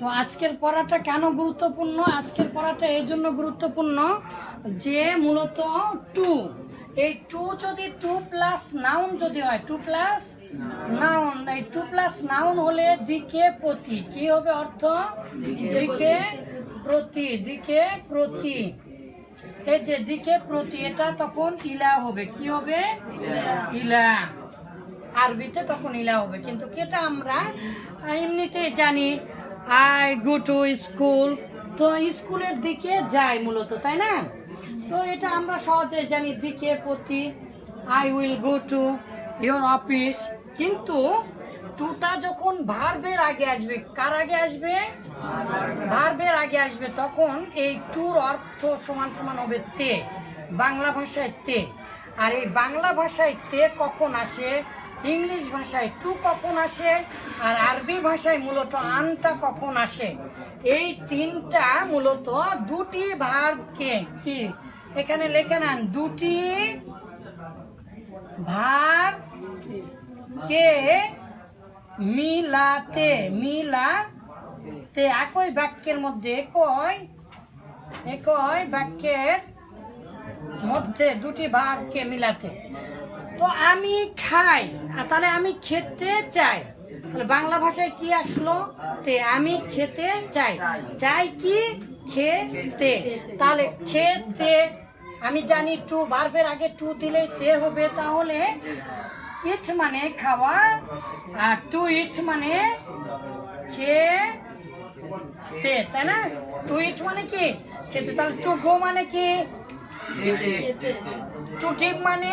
তো আজকের পড়াটা কেন গুরুত্বপূর্ণ? আজকের পড়াটা এই জন্য গুরুত্বপূর্ণ যে মূলত টু। এই টু যদি টু প্লাস নাউন যদি হয়, টু প্লাস নাউন, এই টু প্লাস নাউন হলে দিকে প্রতি। কি হবে অর্থ? দিকে প্রতি দিকে প্রতি। এই যে দিকে প্রতি, এটা তখন ইলা হবে। কি হবে? ইলা। আরবিতে তখন ইলা হবে। কিন্তু এটা আমরা এমনিতে জানি আই গো টু স্কুল তো স্কুলের দিকে যাই মূলত, তাই না? তো এটা আমরা সহজে জানি দিকে প্রতি। I will go to your office কিন্তু টুটা যখন ভার্বের আগে আসবে, কার আগে আসবে? ভার্বের আগে আসবে তখন এই টুর অর্থ সমান সমান হবে তে, বাংলা ভাষায় তে। আর এই বাংলা ভাষায় তে কখন আসে? ইংলিশ ভাষায় টু কখন আসে আর আরবি ভাষায় মূলত আনটা কখন আসে? এই তিনটা মূলত দুটি ভার্বকে কি? এখানে লেখে নেন, দুটি ভার কে মিলাতে মিলাতে একই বাক্যের মধ্যে, একই একই বাক্যের মধ্যে দুটি ভাবকে মিলাতে। তো আমি খাই, আর তাহলে আমি খেতে চাই। তাহলে বাংলা ভাষায় কি আসলো? তে, আমি খেতে চাই। চাই কি? খেতে। তাহলে খেতে। আমি জানি টু, ভার্বের আগে টু দিলে তে হবে, তাহলে ইট মানে খাওয়া, আর টু ইট মানে খেতে, তাই না? টু ইট মানে কি? খেতে, তাহলে টু গো মানে কি? টু গিভ মানে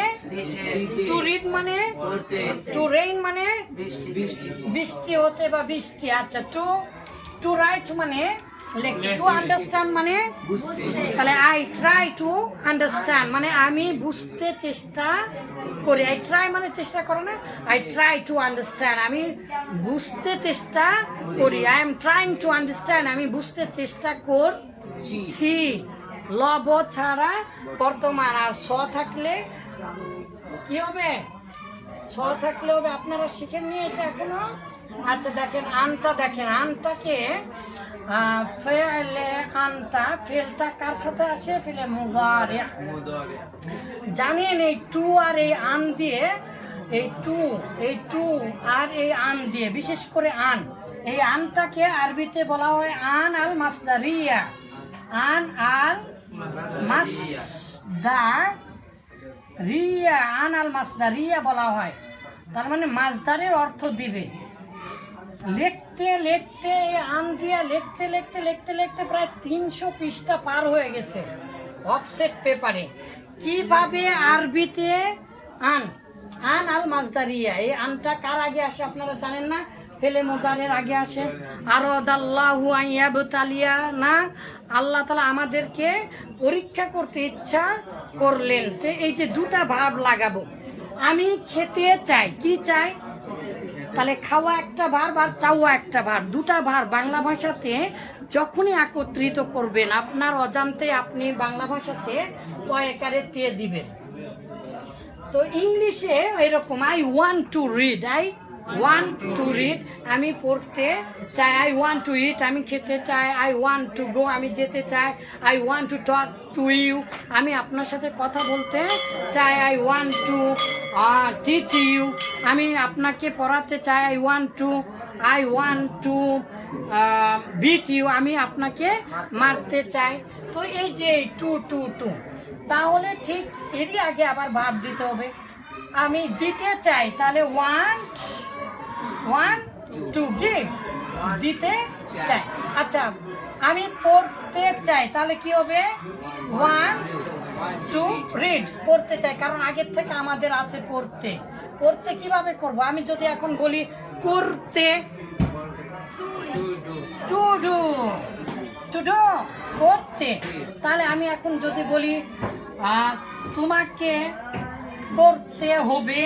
টু রিড মানে টু রেইন মানে বৃষ্টি হতে বা বৃষ্টি আচ্ছা টু টু রাইট মানে লিখতে টু আন্ডারস্ট্যান্ড মানে তাহলে আই ট্রাই টু আন্ডারস্ট্যান্ড মানে আমি বুঝতে চেষ্টা করি আই ট্রাই মানে চেষ্টা করো না আই ট্রাই টু আন্ডারস্ট্যান্ড আমি বুঝতে চেষ্টা করি I am trying to understand আমি বুঝতে চেষ্টা করছি। লব ছাড়া বর্তমান আর স থাকলে কি হবে? ছ থাকলে হবে আপনারা শিখেননি এটা এখনও? আচ্ছা দেখেন আনটা দেখেন আনটাকে ফেলে আনটা ফেলটা কার সাথে আসে? ফেলে মুজারে জানেন এই টু আর এই আন দিয়ে এই টু এই টু আর এই আন দিয়ে বিশেষ করে আন এই আনটাকে আরবিতে বলা হয় আন আল মাসদারিয়া আন আল মাসদা রিয়া আন আল মাসদা রিয়া বলা হয়। তার মানে মাসদারের অর্থ দিবে। লিখতে লিখতে, আন দিয়া লিখতে লিখতে লিখতে লিখতে প্রায় তিনশো পৃষ্ঠা পার হয়ে গেছে অফসেট পেপারে কীভাবে আরবিতে আন? আন আল মাজদারিয়া এই আনটা কার আগে আসে আপনারা জানেন না? ফেলে মোদারের আগে আসে। আর না, আল্লাহ তালা আমাদেরকে পরীক্ষা করতে ইচ্ছা করলেন। তো এই যে দুটা ভাব লাগাবো। আমি খেতে চাই, কি চাই? তাহলে খাওয়া একটা ভার আর চাওয়া একটা ভার দুটা ভার বাংলা ভাষাতে যখনই একত্রিত করবেন, আপনার অজান্তে আপনি বাংলা ভাষাতে তয়কারে তে দিবেন। তো ইংলিশে এরকম I want to read I want to read আমি পড়তে চাই আই ওয়ান টু ইট আমি খেতে চাই আই ওয়ান টু গো আমি যেতে চাই I want to talk to you আমি আপনার সাথে কথা বলতে চাই I want to teach you আমি আপনাকে পড়াতে চাই I want to I want to beat you আমি আপনাকে মারতে চাই। তো এই যে টু টু টু, তাহলে ঠিক এরই আগে আবার ভাব দিতে হবে। আমি দিতে চাই, তাহলে ওয়ান ওয়ান টু গিভ দিতে চাই। আচ্ছা আমি পড়তে চাই, তাহলে কি হবে? ওয়ান টু রিড পড়তে চাই, কারণ আগের থেকে আমাদের আছে পড়তে। পড়তে কীভাবে করব? আমি যদি এখন বলি, করতে। টু ডু টু ডু করতে। তাহলে আমি এখন যদি বলি তোমাকে করতে হবে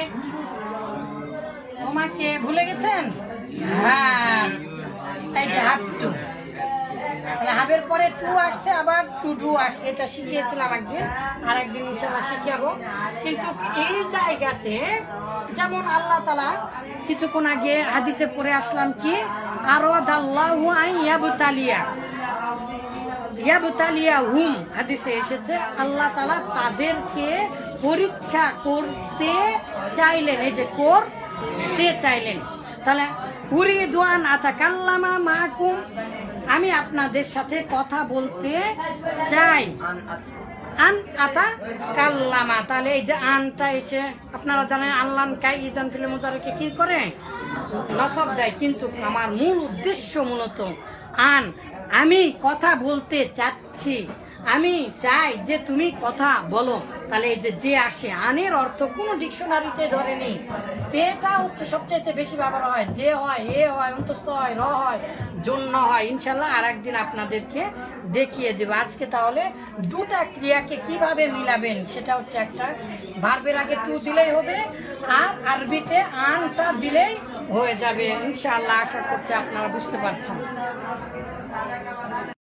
তোমাকে ভুলে গেছেন? হ্যাঁ। এই যে হাফ টু। হাফের পরে টু আসছে, আবার টু টু আসছে। এটা শিখিয়েছিলাম একদিন আর একদিন ইনশাল্লাহ শিখাবো কিন্তু এই জায়গাতে যেমন আল্লাহ তালা কিছুক্ষণ আগে হাদিসে পড়ে আসলাম কি? আন ইয়াবতালিয়া। ইয়াবতালিয়া হুম হাদিসে এসেছে, আল্লাহ তালা তাদেরকে পরীক্ষা করতে চাইলেন। এই যে করতে চাইলেন। তাহলে উরিদুয়ান আতাকাল্লামা মাকুম, আমি আপনাদের সাথে কথা বলতে চাই। আন আতা কাল্লামা, তাহলে এই যে আনটা এসে আপনারা জানেন আল্লাহ কাই ইজান ফিলে মোজারকে কি করে? নসব দেয়। কিন্তু আমার মূল উদ্দেশ্য মূলত, আন, আমি কথা বলতে চাচ্ছি। আমি চাই যে তুমি কথা বলো। তাহলে এই যে যে আসে, আনের অর্থ কোন ডিকশনারিতে ধরে ধরেনি তেটা হচ্ছে সবচাইতে বেশি ব্যবহার হয়। যে হয়, এ হয়, অন্তস্থ হয়, র হয়, জন্য হয়। ইনশাল্লাহ আর একদিন আপনাদেরকে দেখিয়ে দেবো। আজকে তাহলে দুটা ক্রিয়াকে কীভাবে মিলাবেন, সেটা হচ্ছে একটা, ভার্বের আগে টু দিলেই হবে, আর আরবিতে আনটা দিলেই হয়ে যাবে। ইনশাল্লাহ আশা করছি আপনারা বুঝতে পারছেন।